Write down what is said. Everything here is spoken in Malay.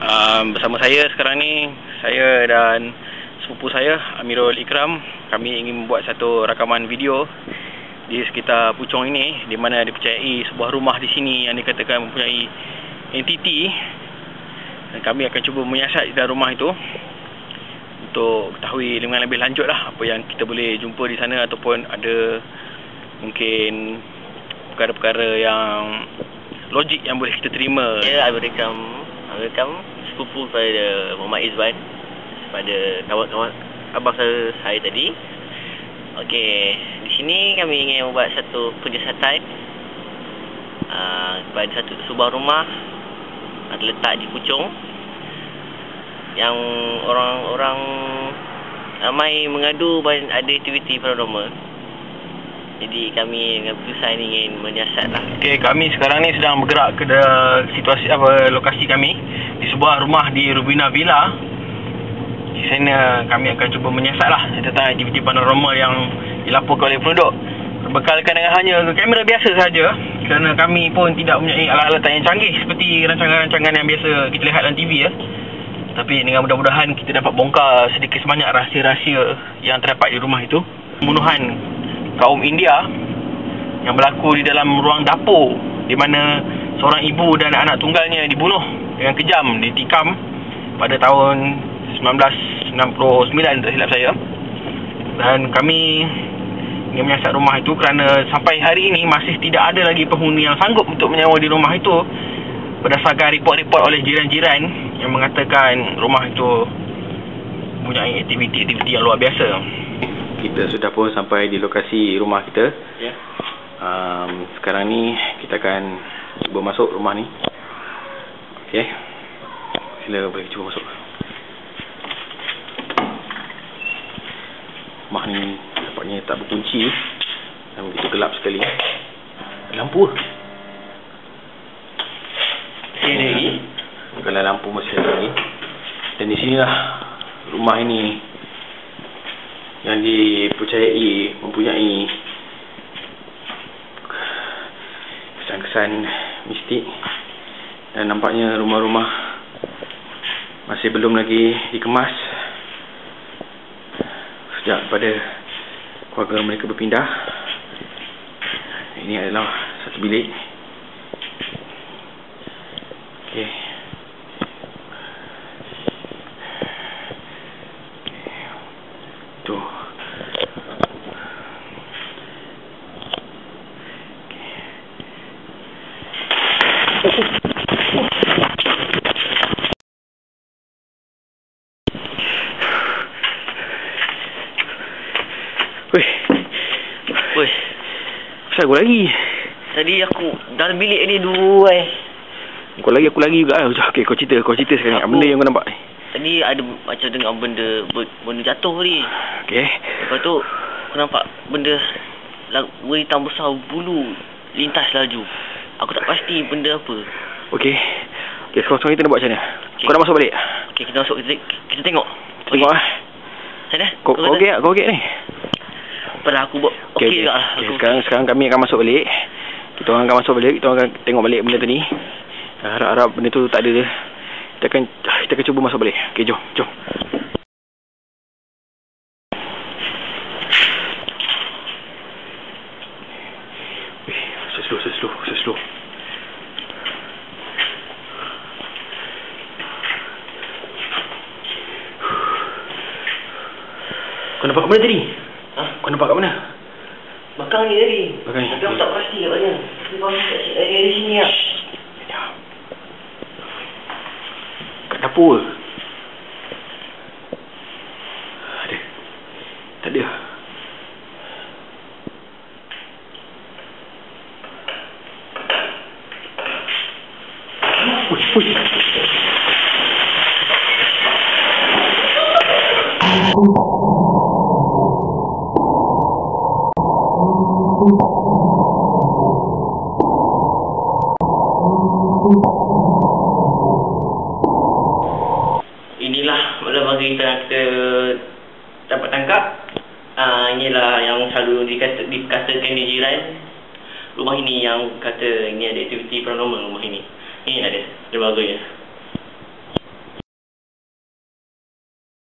um, bersama saya sekarang ni saya dan sepupu saya Amirul Ikram kami ingin membuat satu rakaman video di sekitar Puchong ini di mana dipercayai sebuah rumah di sini yang dikatakan mempunyai entiti. Dan kami akan cuba menyiasat di dalam rumah itu untuk ketahui dengan lebih lanjut lah apa yang kita boleh jumpa di sana ataupun ada mungkin perkara-perkara yang logik yang boleh kita terima. Ya, welcome, I welcome sepupu pada Muhammad Izwan pada kawan-kawan abang saya, saya tadi. Okey, di sini kami ingin membuat satu penyiasatan uh, kepada satu sebuah rumah terletak di Puchong yang orang-orang ramai mengadu ada aktiviti paranormal. Jadi kami dengan perusahaan ingin menyiasat lah. Okey, kami sekarang ni sedang bergerak ke situasi apa lokasi kami di sebuah rumah di Rubina Villa. Di sana kami akan cuba menyiasat lah tentang aktiviti paranormal yang dilaporkan oleh penduduk. Berbekalkan dengan hanya kamera biasa sahaja kerana kami pun tidak mempunyai alat-alatan yang canggih seperti rancangan-rancangan yang biasa kita lihat dalam TV ya. Tapi dengan mudah-mudahan kita dapat bongkar sedikit sebanyak rahsia-rahsia yang terdapat di rumah itu. Pembunuhan kaum India yang berlaku di dalam ruang dapur di mana seorang ibu dan anak tunggalnya dibunuh dengan kejam ditikam pada tahun 1999 tak silap saya. Dan kami ingin menyiasat rumah itu kerana sampai hari ini masih tidak ada lagi penghuni yang sanggup untuk menyewa di rumah itu. Berdasarkan report-report oleh jiran-jiran yang mengatakan rumah itu mempunyai aktiviti-aktiviti yang luar biasa kita sudah pun sampai di lokasi rumah kita. Ya. Um, sekarang ni kita akan cuba masuk rumah ni. Okey. Sila boleh cuba masuk. Rumah ni nampaknya tak berkunci dan begitu gelap sekali. Lampu. Masih ada lagi? Kalau lampu masih ada lagi. Dan di sinilah rumah ini yang dipercayai mempunyai kesan-kesan mistik. Dan nampaknya rumah-rumah masih belum lagi dikemas. Sejak pada keluarga mereka berpindah ini adalah satu bilik. Okey tu Weh, Weh, pasal aku lagi? tadi aku dalam bilik ni dua eh. Kau lagi, aku lagi juga. Ah, Okey, kau cerita, kau cerita sekarang. Apa benda yang kau nampak ni? Tadi ada macam dengar benda benda jatuh ni. Okey. Lepas tu aku nampak benda la- hitam besar bulu lintas laju. Aku tak pasti benda apa. Okey. Okey, sekarang sekarang kita nak buat macam mana? Okey. Kau nak masuk balik? Okey, kita masuk kita, kita tengok. Tengok ah. Sana. Kau kau okey tak? Kau okey ni? Pada aku buat okey okay, juga lah. Okey, Aku- sekarang sekarang kami akan masuk balik. Kita orang akan masuk balik, kita orang akan tengok balik benda tu ni. Harap-harap benda tu tak ada dia. Kita akan kita akan cuba masuk balik. Okey, jom, jom. So slow, so slow, so slow. Kau nampak mana tadi? Ha? Kau nampak kat mana? Belakang ni tadi. Belakang ni, Tapi aku tak pasti kat mana. Tapi pasti kat sini, area di sini lah. Ya. Kat dapur ke? Ada. Tak ada. Barang-barang kita dapat tangkap. Ah inilah yang selalu dikata, dikatakan di jiran. Rumah ini yang kata ini ada aktiviti paranormal rumah ini. Ini ada sebagainya.